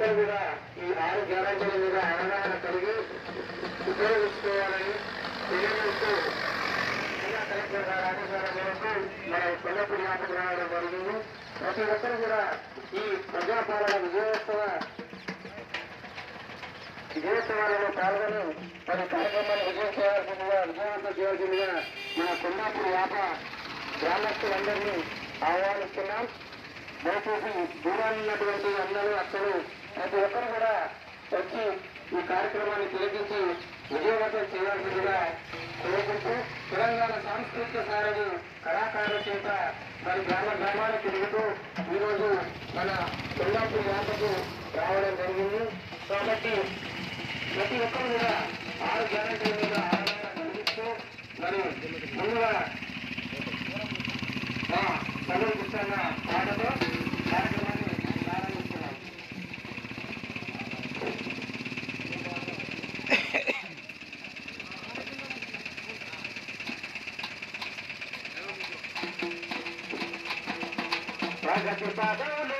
ఒక్కరు కూడా ఈ ఆరు గ్యారంటీల మీద అవగాహన కలిగి ఉపయోగించుకోవాలని తెలియజేస్తూ జిల్లా కలెక్టర్ గారు ఆదేశాల మేరకు మన కొల్లపూడి యాత్రకు రావడం జరిగింది. ప్రతి ఒక్కరు కూడా ఈ ప్రజాపాలన విజయోత్సవ విజయోత్సవాలలో పాల్గొని మరి కార్యక్రమాన్ని విజయం చేయాల్సిందిగా విజయవంతం చేయాల్సిందిగా మన కొల్లాపూర్ యాప గ్రామస్తులందరినీ ఆహ్వానిస్తున్నాం. దయచేసి దూరాలు ఉన్నటువంటి అన్నలు అక్కలు ప్రతి ఒక్కరు కూడా వచ్చి ఈ కార్యక్రమాన్ని తిలకించి విజయవంతం చేయాల్సిందిగా కోరుకుంటూ తెలంగాణ సాంస్కృతిక సారథి కళాకారుల చేత మరి గ్రామ గ్రామాలు తిరుగుతూ ఈరోజు మన కొల్లాపూర్ యాపకు రావడం జరిగింది. కాబట్టి ప్రతి ఒక్కరు కూడా ఆరు గ్యారంటీల మీద అవగాహన కలిగిస్తూ మరి ముందుగా మా చదువు పాటతో Mas que está